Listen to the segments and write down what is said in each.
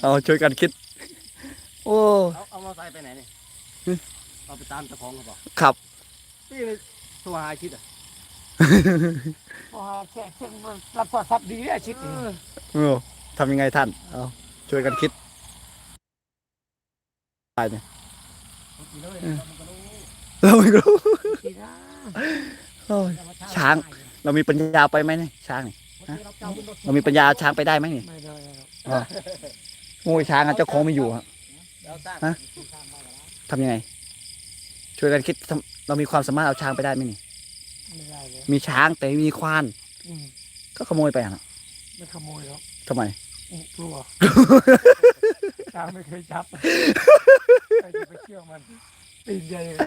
เอาช่วยกันคิด โอ้เอาเอามอไซค์ไปไหนนี่หึเอาไปตามเจ้าของเขาบอกขับ พี่ไปโทรหาชิดอะพอแค่เช่นมันรับโทรศัพท์ดีได้ชิดนี่เออทำยังไงท่าน เอาช่วยกันคิดไปเนี่ยเราไม่รู้ดีนะโอ้ยช้าง เรามีปัญญาไปไหมเนี่ยช้างนี่ เรามีปัญญาเอาช้างไปได้ไหมนี่ไม่ได้หรอกอ๋อโอ้ยช้างอะเจ้าของไม่อยู่ฮะแล้วสร้างฮะทำยังไง ช่วยกันคิดทำเรามีความสามารถเอาช้างไปได้ไหมนี่ ไม่ได้เลยมีช้างแต่ไม่มีควาน อืมก็ขโมยไปอะไม่ขโมยหรอกทำไม อืมกลัวช้างไม่เคยจับใครจะไปเชื่อมันตีนใหญ่เลย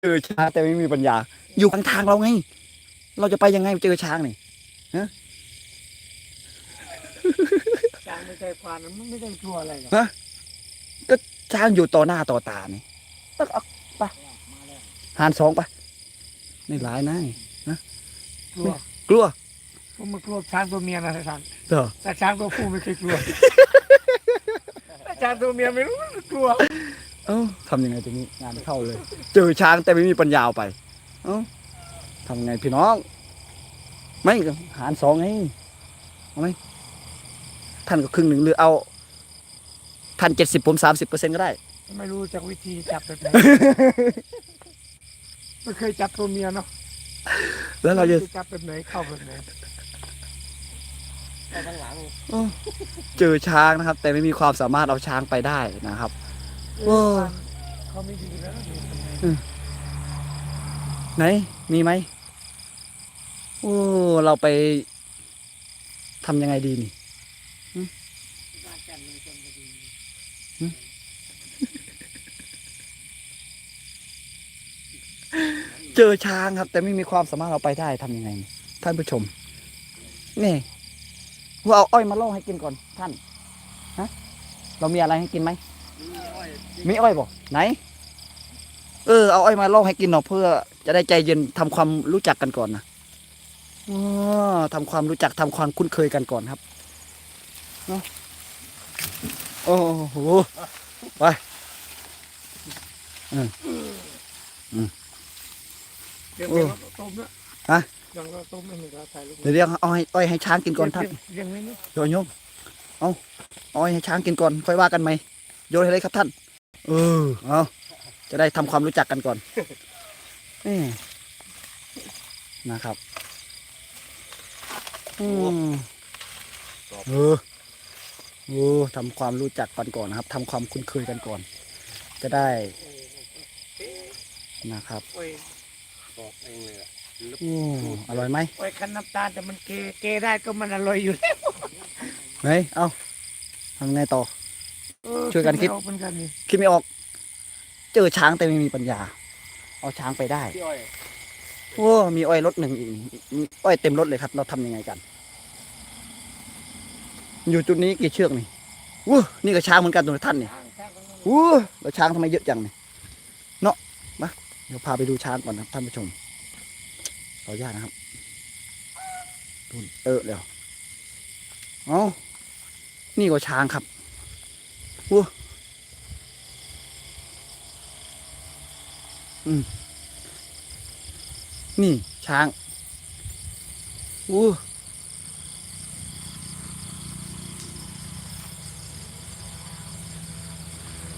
เจอช้างแต่ไม่มีปัญญา อยู่ข้างทางเราไง เราจะไปยังไงเจอช้างนี่ช้างไม่เคยควานมันไม่ได้กลัวอะไรหรอกช้างอยู่ต่อหน้าต่อตานี่ต้องเอาไปหารสองไปไม่ร้ายนะกลัวกลัวผมมันกลัวช้างตัวเมียนะท่านเด้อแต่ช้างตัวผู้ไม่เคยกลัวแต่ช้างตัวเมียไม่รู้มันกลัว เอ้าทำยังไงตรงนี้งานเข้าเลย เจอช้างแต่ไม่มีปัญญาเอาไป เอ้า ทำไงพี่น้อง ไม่ก็หารสองไงเอาไหมท่านก็ครึ่งหนึ่งหรือเอาท่านเจ็ดสิบผมสามสิบเปอร์เซ็นต์ก็ได้ ไม่รู้จากวิธีจับแบบไหน ไม่เคยจับตัวเมียเนาะแล้วเราจะจับแบบไหนเข้าแบบไหนไปข้างหลังเจอช้างนะครับ แต่ไม่มีความสามารถเอาช้างไปได้นะครับโอ้เขาไม่ดีแล้วนี่ไหนมีไหม โอ้เราไปทำยังไงดีนี่เจอช้างครับ แต่ไม่มีความสามารถเอาไปได้ทำยังไงนี่ท่านผู้ชม นี่ว่าเอาอ้อยมาล่อให้กินก่อนท่านฮะเรามีอะไรให้กินไหมมีอ้อยมีอ้อยบอกไหน เออเอาอ้อยมาล่อให้กินหน่อยเพื่อจะได้ใจเย็นทำความรู้จักกันก่อนนะอ๋อ ทำความรู้จักทำความคุ้นเคยกันก่อนครับเนาะโอ้โหไปเดี๋ยวโอ้เราต้มนะฮะเดี๋ยวเราต้มให้หนึ่งเราถ่ายรูปเดี๋ยวเดี๋ยวเอาให้อ้อยให้ช้างกินก่อนท่านเรียงไม่เนาะโยนโยมเอาเอาอ้อยให้ช้างกินก่อน ค่อยว่ากันไหมโยนให้เลยครับท่าน เออเอาจะได้ทำความรู้จักกันก่อนนี่นะครับ อืมเออโอ้ทำความรู้จักกันก่อนนะครับทำความคุ้นเคยกันก่อน จะได้นะครับโอ้ยบอกเองเลยอะอืมอร่อยไหมโอ้ยคันน้ำตาลแต่มันเกเกได้ก็มันอร่อยอยู่แล้วไหนเอาทำไงต่อเออช่วยกันคิดไม่ออเหมือนกันนี่คิดไม่ออก เจอช้างแต่ไม่มีปัญญา เอาช้างไปได้พี่อ้อยโอ้มีอ้อยรถหนึ่งอีกมีอ้อยเต็มรถเลยครับ เราทำยังไงกัน อยู่จุดนี้กี่เชือกนี่วู้นี่ก็ช้างเหมือนกันตัวท่านนี่ช้างช้างตรงนั้นวู้แล้วช้างทำไมเยอะจังเนี่ยเนาะมาเดี๋ยวพาไปดูช้างก่อนนะครับท่านผู้ชมขออนุญาตนะครับดูเออเดี๋ยวเอานี่ก็ช้างครับวู้อืมนี่ช้างวู้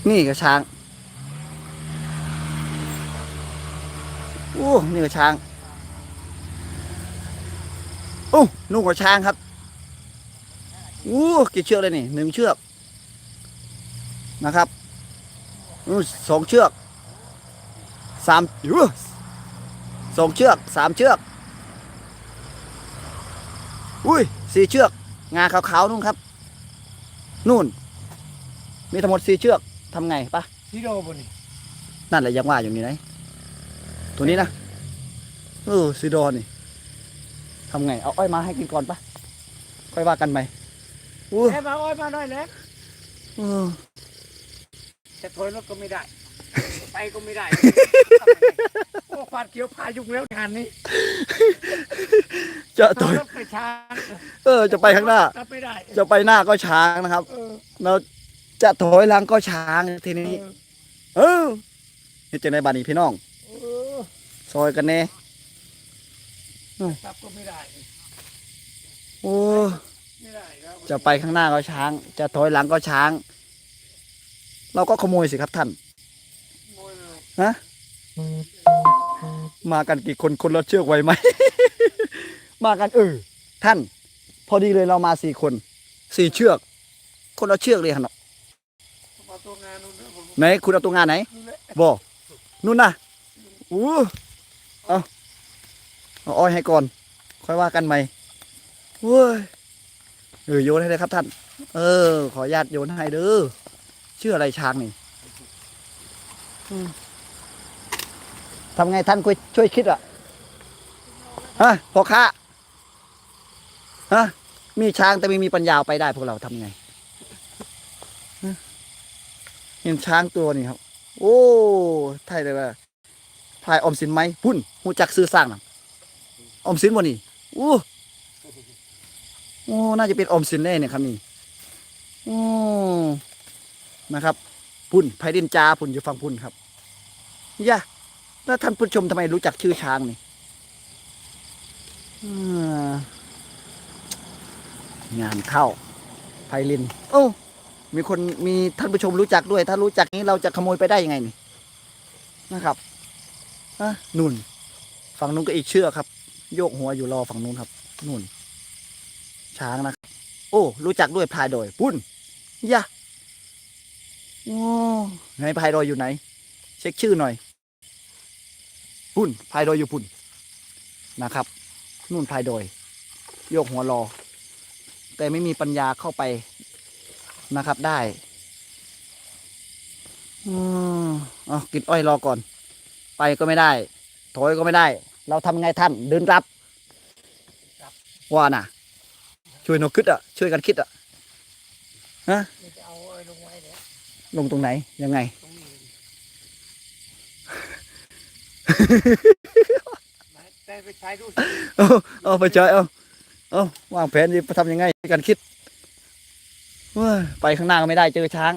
นี่ก็ช้างโอ้นี่ก็ช้างโอ้นู่นก็ช้างครับโอ้กี่เชือกเลยนี่หนึ่งเชือกนะครับนู่นสองเชือกสามอู้สองเชือกสามเชือกอุ้ยสี่เชือก งาขาวๆนู่นครับ นู่น มีทั้งหมดสี่เชือก ทำไงปะซีโร่บนนี่นั่นแหละยังว่าอยู่นี่ไหนตัวนี้นะเออซีดอนนี่ทำไง เอาอ้อยมาให้กินก่อนปะค่อยว่ากันไหมอู้เอ้ยมาโอ้ยมาหน่อยเลยเออแต่ถอยรถก็ไม่ได้ ไปก็ไม่ได้ โอ้ไฟฟาดเขียวพายุงแล้วงานนี้จะถอยรถไปช้างเออ จะไปข้างหน้า รับไม่ได้ จะไปหน้าก็ช้างนะครับเออเรา จะถอยหลังก็ช้างทีเอนี้อเออเฮ็ดจังไดบัดนี้พี่น้องเออซอยกันแน่ครับก็ไม่ได้โอ้ไม่ได้ครับจะไปข้างหน้าก็ช้าง จะถอยหลังก็ช้าง เราก็ขโมยสิครับท่านโอ้ยเลยฮะมากันกี่คนคนละเชือกไหวไหม มากันเออท่าน พอดีเลยเรามาสี่คนสี่เชือก คนละเชือกเลยฮะ เนาะมาตัวงานนู้นนะผมไหนคุณเอาตัวงานไหนนี่แหละบอกนู่นนะอู้เอาเอาอ้อยให้ก่อน ค่อยว่ากันใหม่เว้ยเออโยนให้เลยครับท่าน เออ ขออนุญาตโยนให้เด้อชื่ออะไรช้างนี่อืมทำไงท่านช่วยช่วยคิดอะฮะพ่อค้าฮะมีช้างแต่ไม่มีปัญญาเอาไปได้พวกเราทำไงฮะ เห็นช้างตัวนี้ครับ โอ้ไทยเลยว่าพายอมสินไหมพุ่นหูจักซื้อสร้างนะออมสินวันนี้โอ้โอ้น่าจะเป็นอมสินแน่เนี่ยครับนี่โอ้นะครับ พุ่นไพดินจาพุ่นอยู่ฟังพุ่นครับย่าแล้วท่านผู้ชมทำไมรู้จักชื่อช้างนี่งานเข้าไพลิน โอ้ มีคนมีท่านผู้ชมรู้จักด้วย ถ้ารู้จักนี้เราจะขโมยไปได้ยังไงนี่นะครับอะนุ่น ฝั่งนู้นก็อีกเชือกครับ โยกหัวอยู่รอฝั่งนู้นครับ นุ่น ช้างนะครับโอ้ รู้จักด้วยพายดอยปุ้นยะโอ้ไหนพายดอยอยู่ไหน เช็คชื่อหน่อยปุ่นพายดอยอยู่ปุ่นนะครับ นุ่นพายดอยโยกหัวรอ แต่ไม่มีปัญญาเข้าไป นะครับได้อืมเอากินอ้อยรอก่อน ไปก็ไม่ได้ ถอยก็ไม่ได้ เราทำไงท่านเดินรับว่าน่ะ ช่วยนกคิดอะ ช่วยกันคิดอะเดี๋ยวจะเอาไอ้ลงไว้เนี่ยลงตรงไหนยังไงตรงนี้ไหนแต่ไปใช้ดูสิเอาเอาไปเจอเอาเอาวางแผนจะทำยังไงช่วยกันคิดเว้ย ไปข้างหน้าก็ไม่ได้เจอช้าง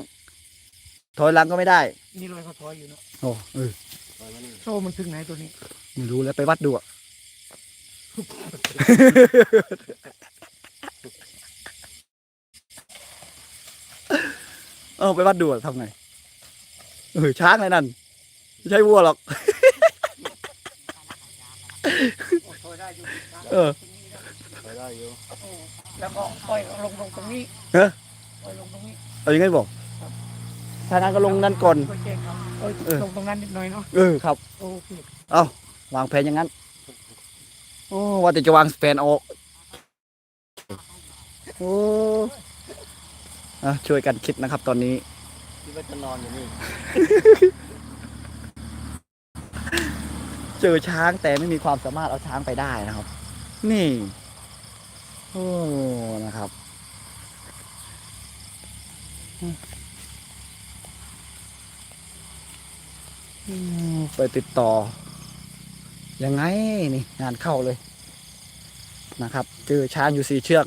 ถอยหลังก็ไม่ได้ นี่รอยเขาถอยอยู่เนาะโอ้เออปล่อยมันนี่โซ่มันถึงไหนตัวนี้ไม่รู้แล้วไปวัดดูอะเอาไปวัดดูอะทำไงเออช้างเลยนั่นไม่ใช่วัวหรอกโอ้ถอยได้อยู่เออปล่อยได้อยู่แล้วก็ปล่อยลงลงตรงนี้ฮะ ปล่อยลงตรงนี้เอายังไงบอกถ้างั้นก็ลงนั่นก่อนก็แจ้งเขาเออเออ ลงตรงนั้นนิดหน่อยเนาะเออครับ โอเคเอาวางแผนอย่างนั้นโอ้ว่าแต่จะวางแผนออกโอ้อะช่วยกันคิดนะครับตอนนี้ คิดว่าจะนอนอยู่นี่เจอช้างแต่ไม่มีความสามารถเอาช้างไปได้นะครับ นี่ โอ้ นะครับอืม ไปติดต่อ ยังไงนี่งานเข้าเลยนะครับ เจอช้างอยู่สี่เชือก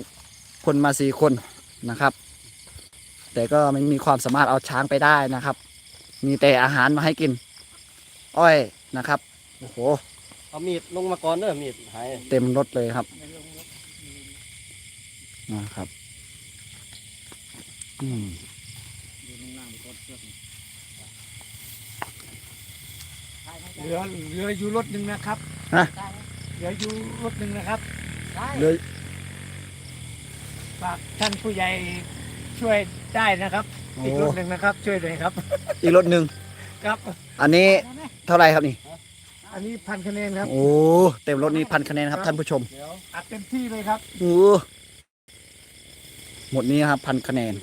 คนมาสี่คนนะครับ แต่ก็ไม่มีความสามารถเอาช้างไปได้นะครับ มีแต่อาหารมาให้กิน อ้อยนะครับ โอ้โห เอามีดลงมาก่อนเด้อมีดหายเต็มรถเลยครับไม่ลงรถนะครับ อืม เหลือเหลืออยู่รถหนึ่งนะครับฮะ เหลืออยู่รถหนึ่งนะครับเลยฝากท่านผู้ใหญ่ช่วยได้นะครับ โอ้อีกรถหนึ่งนะครับ ช่วยเลยครับ อีกรถหนึ่งครับ อันนี้เท่าไหร่ครับนี่ อันนี้พันคะแนนครับ โอ้เต็มรถนี้พันคะแนนครับท่านผู้ชมเดี๋ยวอัดเต็มที่เลยครับ โอ้หมดนี้ครับพันคะแนน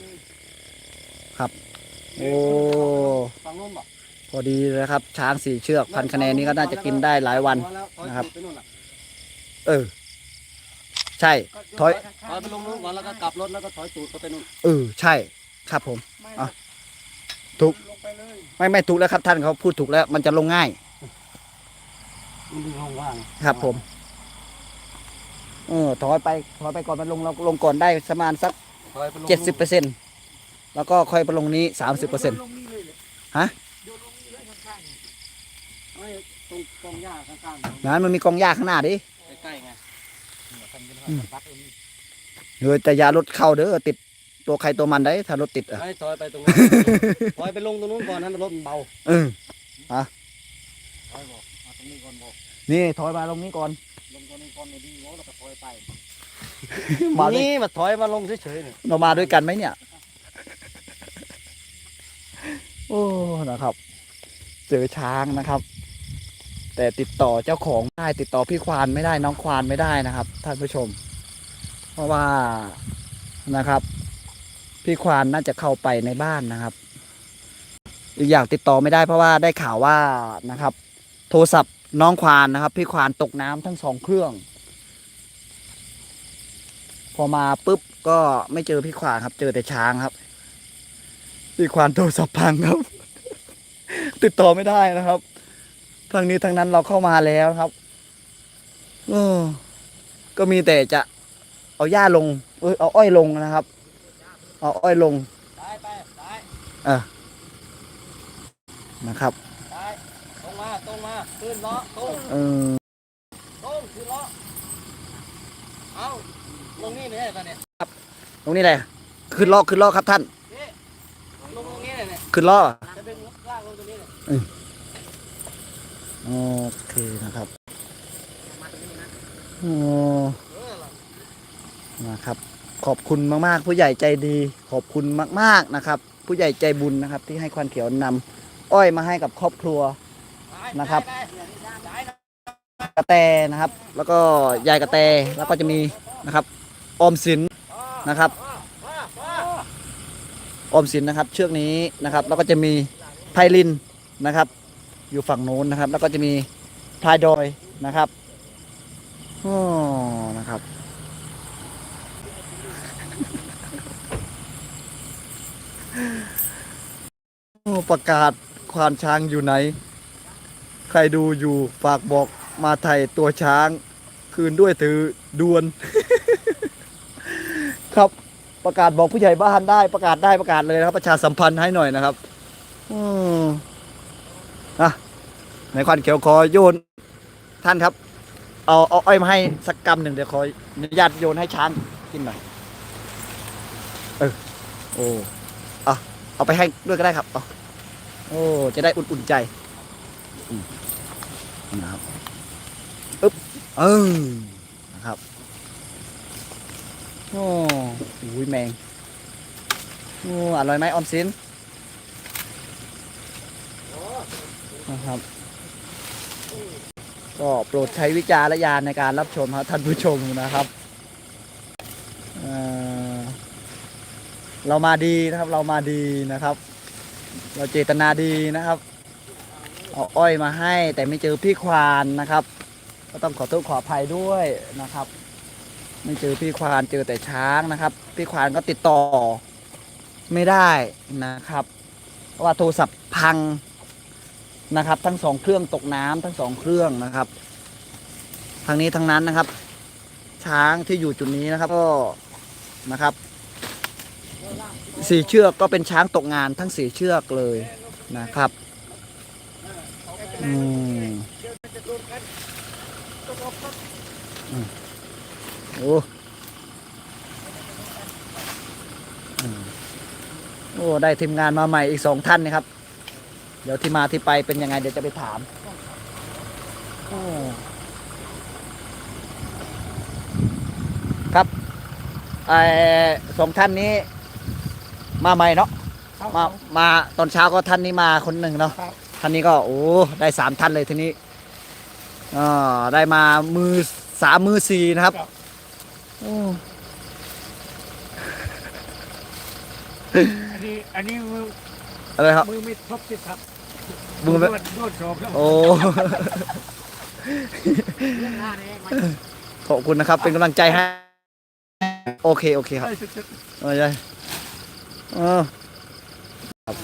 ครับ โอ้ฟังนู้นบ่ พอดีเลยครับ ช้างสี่เชือกพันคะแนนนี้ก็น่าจะกินได้หลายวันแล้วถอยนะครับไปนู่นน่ะเออ ใช่ ถอยถอยไปลงนู้นก่อนแล้วก็กลับรถแล้วก็ถอยตูดเข้าไปนู่นเออใช่ ครับผมไม่อะถูกลงไปเลยไม่ไม่ถูกแล้วครับ ท่านเขาพูดถูกแล้ว มันจะลงง่าย มันมีห้องว่างครับ ผม เออถอยไปถอยไปก่อนมันลงเราลงก่อนได้ประมาณสักถอยไปลงเจ็ดสิบเปอร์เซ็นต์แล้วก็ค่อยไปลงนี้สามสิบเปอร์เซ็นต์โยลงนี่เลยเหรอฮะ โยนลงนี่เลยข้างๆนี่ ไม่ ตรงกองหญ้าข้างๆนั้นมันมีกองหญ้าข้างหน้าดิใกล้ๆไงเนี่ยทำเป็นอืมพักตรงนี้เฮ้ยแต่อยารถเข้าเด้อติดตัวใครตัวมันได้ถ้ารถติดอะไม่ถอยไปตรงนั้นถอยไปลงตรงนู้นก่อนนั้นรถมันเบาเออถอยบอกมาตรงนี้ก่อนบอกนี่ถอยมาลงนี้ก่อนลงตรงนี้ก่อนเนี่ยดีแล้วเราก็ถอยไปมาด้วยนี่มาถอยมาลงเฉยๆเนี่ยเรามาด้วยกันไหมเนี่ยโอ้นะครับ เจอช้างนะครับ แต่ติดต่อเจ้าของไม่ได้ติดต่อพี่ควานไม่ได้น้องควานไม่ได้นะครับ ท่านผู้ชม เพราะว่านะครับ พี่ควานน่าจะเข้าไปในบ้านนะครับ อีกอย่างติดต่อไม่ได้เพราะว่าได้ข่าวว่านะครับ โทรศัพท์น้องควานนะครับ พี่ควานตกน้ำทั้งสองเครื่อง พอมาปุ๊บก็ไม่เจอพี่ควานครับ เจอแต่ช้างครับ พี่ควานโทรศัพท์พังครับ ติดต่อไม่ได้นะครับ ทางนี้ทางนั้นเราเข้ามาแล้วครับเออก็มีแต่จะเอาหญ้าลง เอยเอาอ้อยลงนะครับ เอาอ้อยลงไปไปไปนะครับไปตรงมาตรงมาขึ้นล้อตรงเออตรงขึ้นล้อเอาลงนี่เนี่ยตอนเนี้ยตรงนี้เลยขึ้นล้อขึ้นล้อครับท่าน ลงตรงนี้เนี่ยขึ้นล้อจะเป็นลากลงตรงนี้เนี่ย โอเคนะครับนะโอ้เอนะครับ ขอบคุณมากๆ ผู้ใหญ่ใจดี ขอบคุณมาก ๆนะครับ ผู้ใหญ่ใจบุญนะครับ ที่ให้ควันเขียวนำอ้อยมาให้กับครอบครัวนะครับกระแตนะครับ แล้วก็ยายกระแตแล้วก็จะมีนะครับออมสินนะครับออมสินนะครับ เชือกนี้นะครับ แล้วก็จะมีไพลินนะครับ อยู่ฝั่งโน้นนะครับ แล้วก็จะมีพลายดอยนะครับโอ้นะครับโอ้ประกาศควานช้างอยู่ไหน ใครดูอยู่ฝากบอกมาไทยตัวช้าง คืนด้วยถือดวน ครับประกาศบอกผู้ใหญ่บ้านได้ประกาศได้ประกาศเลยนะครับ ประชาสัมพันธ์ให้หน่อยนะครับ อืม อะในควันเขียวขอโยนท่านครับ เอาเอาอ้อยมาให้สักกำหนึ่งเดี๋ยวขออนุญาตโยนให้ช้างกินหน่อยเออโอ้อะเอาไปให้ด้วยก็ได้ครับเอาโอ้จะได้อุ่นๆใจนะครับอึ๊บเออนะครับโอ้ยแมงโอ้อร่อยไหมออมสิน นะครับ ก็โปรดใช้วิจารณญาณในการรับชมครับท่านผู้ชมนะครับเเรามาดีนะครับเรามาดีนะครับ เราเจตนาดีนะครับ เอาอ้อยมาให้แต่ไม่เจอพี่ควานนะครับ ก็ต้องขอโทษขออภัยด้วยนะครับ ไม่เจอพี่ควานเจอแต่ช้างนะครับ พี่ควานก็ติดต่อไม่ได้นะครับ ว่าโทรศัพท์พัง นะครับ ทั้งสองเครื่องตกน้ำทั้งสองเครื่องนะครับทางนี้ทั้งนั้นนะครับ ช้างที่อยู่จุดนี้นะครับก็นะครับสี่เชือกก็เป็นช้างตกงานทั้งสี่เชือกเลยนะครับอืมโอ้โอ้ ได้ทีมงานมาใหม่อีกสองท่านนะครับ เดี๋ยวที่มาที่ไปเป็นยังไงเดี๋ยวจะไปถามโอ้ครับไอสองท่านนี้มาใหม่เนาะครับมามาตอนเช้าก็ท่านนี้มาคนหนึ่งเนาะครับท่านนี้ก็โอ้ได้สามท่านเลยทีนี้อ่าได้มามือสามมือสี่นะครับโอ้อันนี้อันนี้มือ อะไรครับ มือไม่ทบสิครับมือไม่ โดนโดนสอบแล้วโอ้ขอบคุณนะครับ เป็นกำลังใจให้โอเคโอเคครับเอ้ยสุดเออใช่เออครับ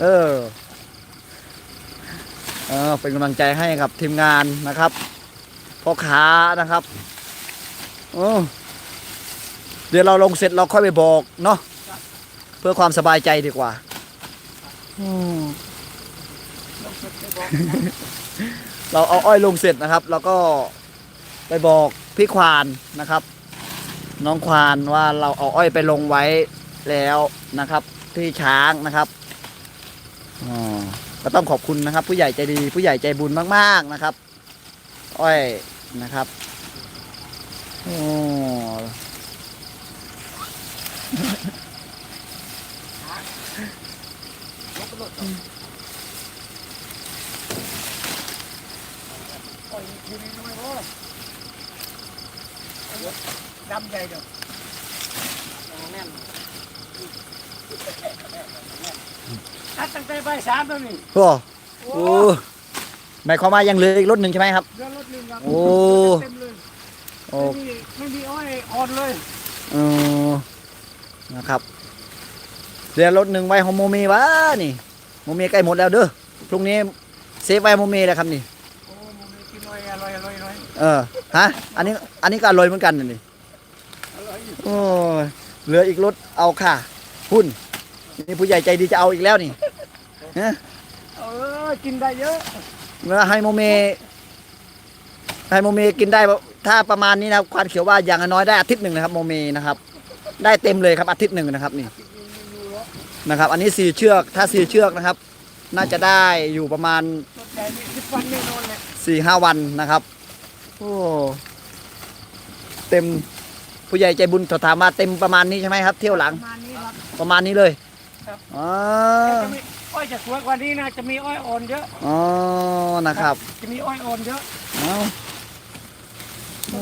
เออเอออเป็นกำลังใจให้กับทีมงานนะครับพ่อค้านะครับโอ้เดี๋ยวเราลงเสร็จเราค่อยไปบอกเนาะเพื่อความสบายใจดีกว่าอืม เราเอาอ้อยลงเสร็จนะครับ แล้วก็ไปบอกพี่ควานนะครับ น้องควานว่าเราเอาอ้อยไปลงไว้แล้วนะครับที่ช้างนะครับอ๋อก็ต้องขอบคุณนะครับ ผู้ใหญ่ใจดี ผู้ใหญ่ใจบุญมาก ๆนะครับ อ้อยนะครับอ้โอ้ยทีนี้น้อยพอ ดำใหญ่เด้อแน่นตัดตั้งแต่ใบายสามแล้วนี่โอ้โอ้หมายความว่ายังเหลืออีกรถหนึ่งใช่ไหมครับเดือนรถหนึ่งครับโอ้ เต็มเลยโอ้ไม่มีไม่มีอ้อยอ่อนเลยเออนะครับเดี๋ยวรถหนึ่งไว้ของโมเมวะนี่โมเมใกล้หมดแล้วเด้อพรุ่งนี้เซฟไว้โมเมแล้วครับนี่ เออฮะอันนี้อันนี้ก็อร่อยเหมือนกันนี่อร่อยอยู่โอ้ยเหลืออีกรถเอาค่ะหุ้นนี่ผู้ใหญ่ใจดีจะเอาอีกแล้วนี่ฮะเออกินได้เยอะเมื่อให้โมเมให้โมเมกินได้ปะถ้าประมาณนี้นะครับควานเขียวว่าอย่างน้อยได้อาทิตย์หนึ่งนะครับโมเมนะครับ ได้เต็มเลยครับอาทิตย์หนึ่งนะครับนี่นะครับ อันนี้สี่เชือกถ้าสี่เชือกนะครับ น่าจะได้อยู่ประมาณรถใหญ่นี่สิบวันแน่นอนเลยสี่ห้าวันนะครับ โอ้เต็มผู้ใหญ่ใจบุญถามมาเต็มประมาณนี้ใช่ไหมครับ เที่ยวหลังประมาณนี้ครับ ประมาณนี้เลยครับ อ๋อจะมีอ้อยจะสวยกว่านี้นะ จะมีอ้อยอ่อนเยอะ อ๋อนะครับจะมีอ้อยอ่อนเยอะเอา โอ้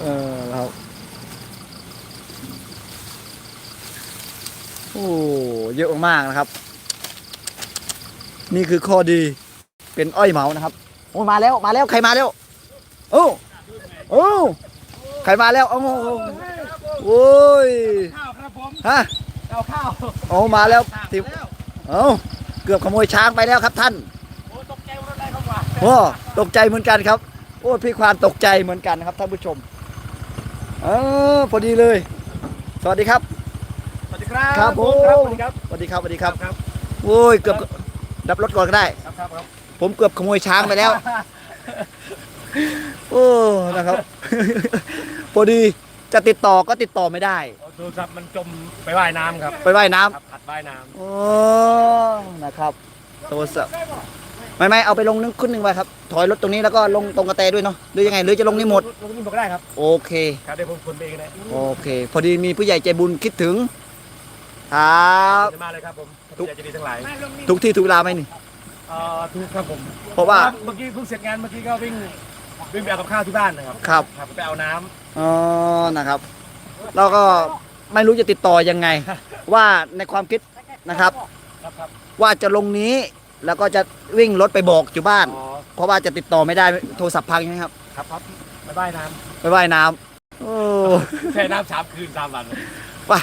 เออครับโอ้ เย อะมากๆนะครับ นี่คือข้อดีเป็นอ้อยเหมานะครับโอ้มาแล้วมาแล้วใครมาแล้วโอ้โอ้ใครมาแล้วโอ้โหโอ้ยข้าวครับผมฮะเอาข้าวโอ้มาแล้วติวเอ้าเกือบขโมยช้างไปแล้วครับท่านโอ้ตกใจว่ารถได้เข้ามาโอ้ตกใจเหมือนกันครับ โอ้พี่ควานตกใจเหมือนกันครับท่านผู้ชมเออพอดีเลย สวัสดีครับ ดีครับครับผมสวัสดีครับสวัสดีครับสวัสดีครับครับโอ้ยเกือบดับรถก่อนก็ได้ ครับครับครับผมเกือบขโมยช้างไปแล้ว โอ้นะครับพอดีจะติดต่อก็ติดต่อไม่ได้โทรศัพท์มันจมไปว่ายน้ำครับ ไปว่ายน้ำครับขัดว่ายน้โอ้นะครับโทรศัพท์ไม่ไม่เอาไปลงนึงขึ้นหนึ่งไว้ครับ ถอยรถตรงนี้แล้วก็ลงตรงกระแตด้วยเนาะหรือยังไงหรือจะลงนี่หมดลงนี่หมดก็ได้ครับ โอเค ครับเดี๋ยวผมคนไปเองได้โอเค พอดีมีผู้ใหญ่ใจบุญคิดถึง ครับ จะมาเลยครับผมทุก อยากจะดีทั้งหลายทุกที่ทุกเวลาไหมนี่ เอ่อทุกครับผมเพราะว่าเมื่อกี้เพิ่งเสร็จงานเมื่อกี้ก็วิ่งวิ่งไปเอากับข้าวที่บ้านนะครับครับ ครับไปเอาน้ำอ๋อ นะครับ เราก็ไม่รู้จะติดต่อยังไง ว่าในความคิดนะครับครับครับว่าจะลงนี้แล้วก็จะวิ่งรถไปบอกอยู่บ้าน อ๋อเพราะว่าจะติดต่อไม่ได้โทรศัพท์พังใช่ไหมครับครับครับไปว่ายน้ไปว่ายน้ำโอ้ำแช่น้ำสามคืนสามวันป่ะ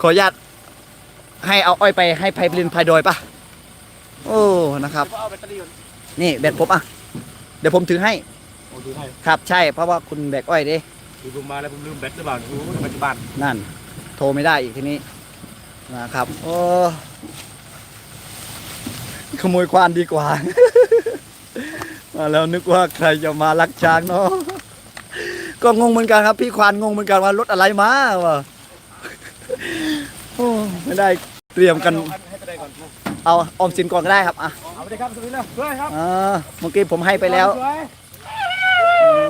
ขออนุญาต ให้เอาอ้อยไปให้ไพลินไพดอยป่ะโอ้นะครับ เอาแบตเตอรี่ก่อนนี่แบตผมอะ เดี๋ยวผมถือให้ โอ้ดูให้ครับใช่เพราะว่าคุณแบกอ้อยดิดูผมมาแล้วผมลืมแบตหรือเปล่าโอ้ยปัจจุบันนั่น โทรไม่ได้อีกทีนี้นะครับโอ้ขโมยควานดีกว่า มาแล้วนึกว่าใครจะมาลักช้างเนาะก็งงเหมือนกันครับ พี่ควานงงเหมือนกันว่ารถอะไรมาวะโอ้ ไม่ได้เตรียมกันให้ไปได้ก่อนเอาออมสินก่อนก็ได้ครับอะเอาไปได้ครับสวัสดีนะด้วยครับอ่าเมื่อกี้ผมให้ไปแล้วสวย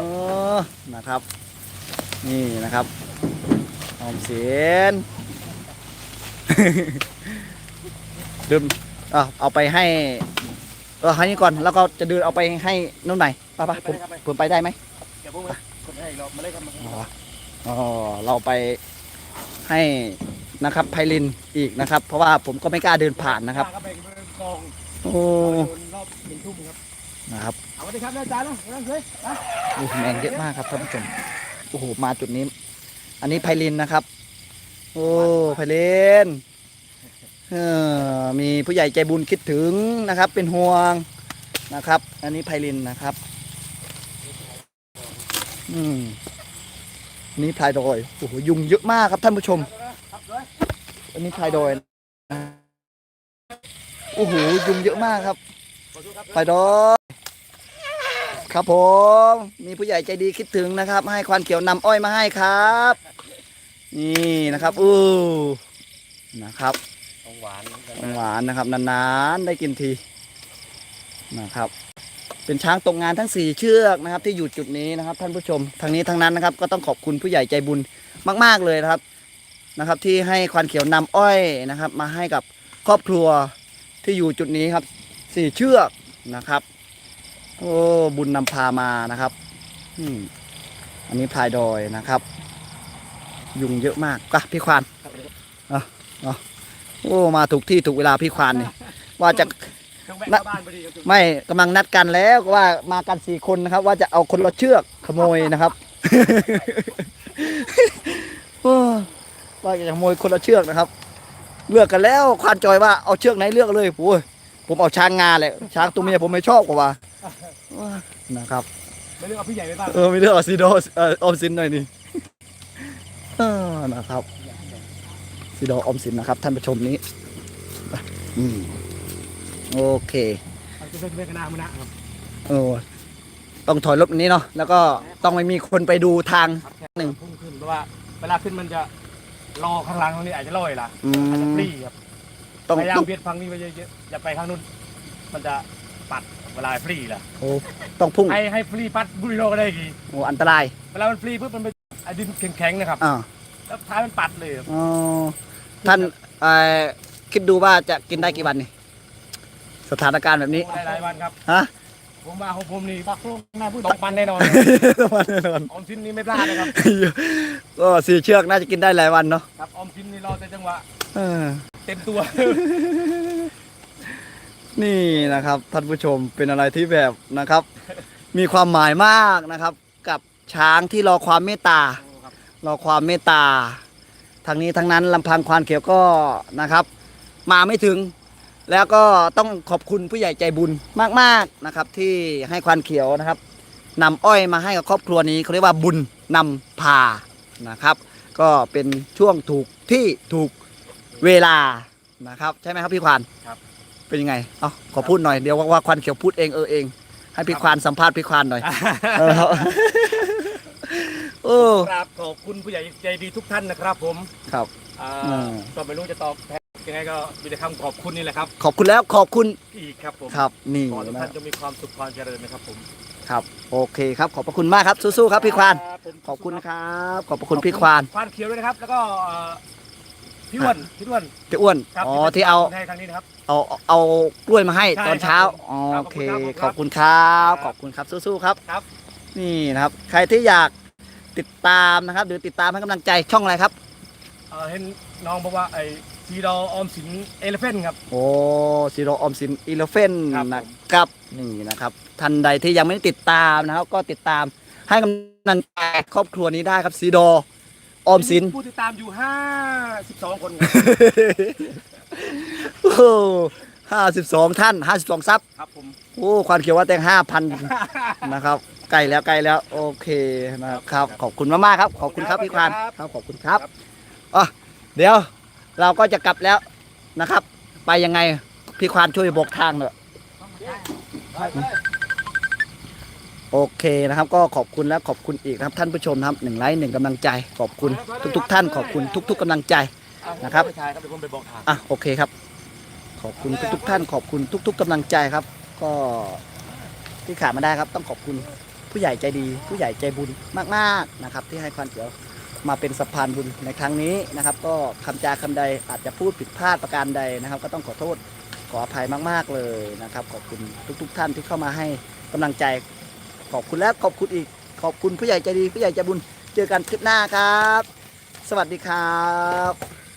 โอ้นะครับ นี่นะครับออมสินดื่มอะเอาไปให้เออให้นี่ก่อนแล้วก็จะเดินเอาไปให้นู่นไหนป้าป้าผมผมไปได้ไหมเดี๋ยวผมคนให้เรามาเล่นกันมาอ๋ออ๋อเราไปให้ นะครับไพลินอีกนะครับ เพราะว่าผมก็ไม่กล้าเดินผ่านนะครับก็ไปเดินกองโอ้โดนรอบหนึ่งทุ่มครับนะครับเอาสวัสดีครับอาจารย์นะนั่งเลยนะโอ้โหแมงเยอะมากครับท่านผู้ชมโอ้โหมาจุดนี้ อันนี้ไพลินนะครับ โอ้ไพลินเออมีผู้ใหญ่ใจบุญคิดถึงนะครับ เป็นห่วงนะครับ อันนี้ไพลินนะครับ อืมอันนี่พลายดอยโอ้โหยุงเยอะมากครับท่านผู้ชมครับเลย อันนี้พลายดอยนะโอ้โหยุงเยอะมากครับขอโทษครับพลายดอยครับผม มีผู้ใหญ่ใจดีคิดถึงนะครับ ให้ควานเขียวนำอ้อยมาให้ครับ นี่นะครับอู้นะครับของหวานหวานนะครับ นานๆได้กินทีนะครับ เป็นช้างตกงานทั้งสี่เชือกนะครับ ที่อยู่จุดนี้นะครับ ท่านผู้ชมทางนี้ทางนั้นนะครับ ก็ต้องขอบคุณผู้ใหญ่ใจบุญมาก ๆเลยนะครับ นะครับ ที่ให้ควานเขียวนำอ้อยนะครับ มาให้กับครอบครัวที่อยู่จุดนี้ครับสี่เชือกนะครับโอ้บุญนำพามานะครับอืมอันนี้พลายดอยนะครับ ยุงเยอะมากกะพี่ควานเอะเอาโอ้มาถูกที่ถูกเวลาพี่ควานเนี่ยว่าจะต้องแวะเข้าบ้านพอดีครับไม่กำลังนัดกันแล้วก็ว่ามากันสี่คนนะครับ ว่าจะเอาคนละเชือกขโมยนะครับโอ้ ว่าจะขโมยคนละเชือกนะครับ เลือกกันแล้วควานจอยว่าเอาเชือกไหนเลือกเลยโอ้ยผมเอาช้างงาแหละช้างตัวเมียผมไม่ชอบกว่าว่านะครับ ไม่เลือกเอาพี่ใหญ่ไปบ้างเออไม่เลือกเอาซีโดเออออมสินหน่อยนี่เออนะครับซีโดออมสินนะครับ ท่านผู้ชมนี้อืมโอเคเอาจะเป็นคณะมนะครับโอ้ต้องถอยรถอันนี้เนาะแล้วก็ต้องไม่มีคนไปดูทางหนึ่งพุ่งขึ้นเพราะว่าเวลาขึ้นมันจะ รอข้างหลังตรงนี้อาจจะลอยล่ะอือาจจะมปรีครับต้องพยายาต้มองเบียดฟังนี้ไปเยอะๆอย่าไปข้างนู้นมันจะปัดเวลาฟรีล่ะโอ้ต้องพุ่งให้ให้ฟรีปัดบุรีโลก็ได้กี่โอ้อันตรายเวลามันฟรีปุ๊บมันเป็นไอ้ดินแข็งๆนะครับอ่าแล้วท้ายมันปัดเลยครับอ๋อท่านเอ่อคิดดูว่าจะกินได้กี่วันนี่สถานการณ์แบบนี้ หลายๆวันครับฮะ ผมมาของผมนี่ปักลูกหน้าพูดตกมันแน่นอนวันแน่นอนออมสินนี่ไม่พลาดนะครับก็สี่เชือกน่าจะกินได้หลายวันเนาะครับออมสินนี่รอแต่จังหวะเออเต็มตัว นี่นะครับท่านผู้ชมเป็นอะไรที่แบบนะครับ มีความหมายมากนะครับ กับช้างที่รอความเมตตารอความเมตตาทางนี้ทั้งนั้นลำพังควานเขียวก็นะครับ มาไม่ถึง แล้วก็ต้องขอบคุณผู้ใหญ่ใจบุญมากๆนะครับ ที่ให้ควานเขียวนะครับนำอ้อยมาให้กับครอบครัวนี้เขาเรียกว่าบุญนำพานะครับ ก็เป็นช่วงถูกที่ถูกเวลานะครับ ใช่ไหมครับพี่ควานครับ เป็นยังไงเอ้าขอพูดหน่อยเดี๋ยวว่าควานเขียวพูดเองเออเอง ให้พี่ควานสัมภาษณ์พี่ควานหน่อยเออครับโอ้กราบขอบคุณผู้ใหญ่ใจดีทุกท่านนะครับผมครับ อ่าอืม ก็ไม่รู้จะตอบแทน ยังไงก็มีแต่คำขอบคุณนี่แหละครับ ขอบคุณแล้วขอบคุณอีกครับผมครับ นี่ขอทุกนะท่านจะมีความสุขความเจริญนะครับผม ครับ โอเคครับ ขอบพระคุณมากครับสู้ๆครับพี่ควานรับผมขอบคุณนะครับ ขอบพระคุณพี่ควานควานเขียวด้วยนะครับ แล้วก็เอ่อพี่อ้วนพี่อ้วนพี่อ้วนครับอ๋อที่เอาให้ครั้งนี้นะครับ เอาเอากล้วยมาให้ใช่ตอนเช้าครับผมอ๋อครับโอเคขขออบบคุคุณณคครัรับครับขอบคุณครับสู้ๆครับ ครับ นี่นะครับใครที่อยากติดตามนะครับ หรือติดตามให้กำลังใจช่องอะไรครับ เอ่อเห็นน้องบอกว่าไอ้ ซีดอออมสินเอลเฟนครับ โอ้ซีโรออมสินอีเลฟเฟนครับผม นะครับนี่นะครับท่านใดที่ยังไม่ได้ติดตามนะครับ ก็ติดตามให้กำลังใจครอบครัวนี้ได้ครับซีโดออมสิน ผู้ติดตามอยู่ 52 คนครับ โอ้ห้าสิบสองท่านห้าสิบสองซับครับผม โอ้ควันเขียวว่าแต่งห้าพันนะครับใกล้แล้วใกล้แล้ว โอเคนะครับ ขอบคุณมากๆครับ ขอบคุณครับพี่ควานครับขอบคุณครับอ๋อเดี๋ยว เราก็จะกลับแล้วนะครับ ไปยังไงพี่ควานช่วยบอกทางหน่อยโอเคนะครับ ก็ขอบคุณและขอบคุณอีกนะครับ ท่านผู้ชมนะครับหนึ่งไลค์หนึ่งกำลังใจ ขอบคุณทุก ๆ ท่าน ขอบคุณทุก ๆกำลังใจนะครับอะโอเคครับ ขอบคุณทุก ๆ ท่าน ขอบคุณทุก ๆกำลังใจครับ ก็ที่ขาดมาได้ครับ ต้องขอบคุณผู้ใหญ่ใจดี ผู้ใหญ่ใจบุญมาก ๆนะครับ ที่ให้ความเกี่ยว มาเป็นสะพานบุญในครั้งนี้นะครับ ก็คำจาคำใดอาจจะพูดผิดพลาดประการใดนะครับ ก็ต้องขอโทษขออภัยมาก ๆเลยนะครับ ขอบคุณทุกๆท่านที่เข้ามาให้กำลังใจ ขอบคุณและขอบคุณอีก ขอบคุณผู้ใหญ่ใจดีผู้ใหญ่ใจบุญเจอกันคลิปหน้าครับ สวัสดีครับ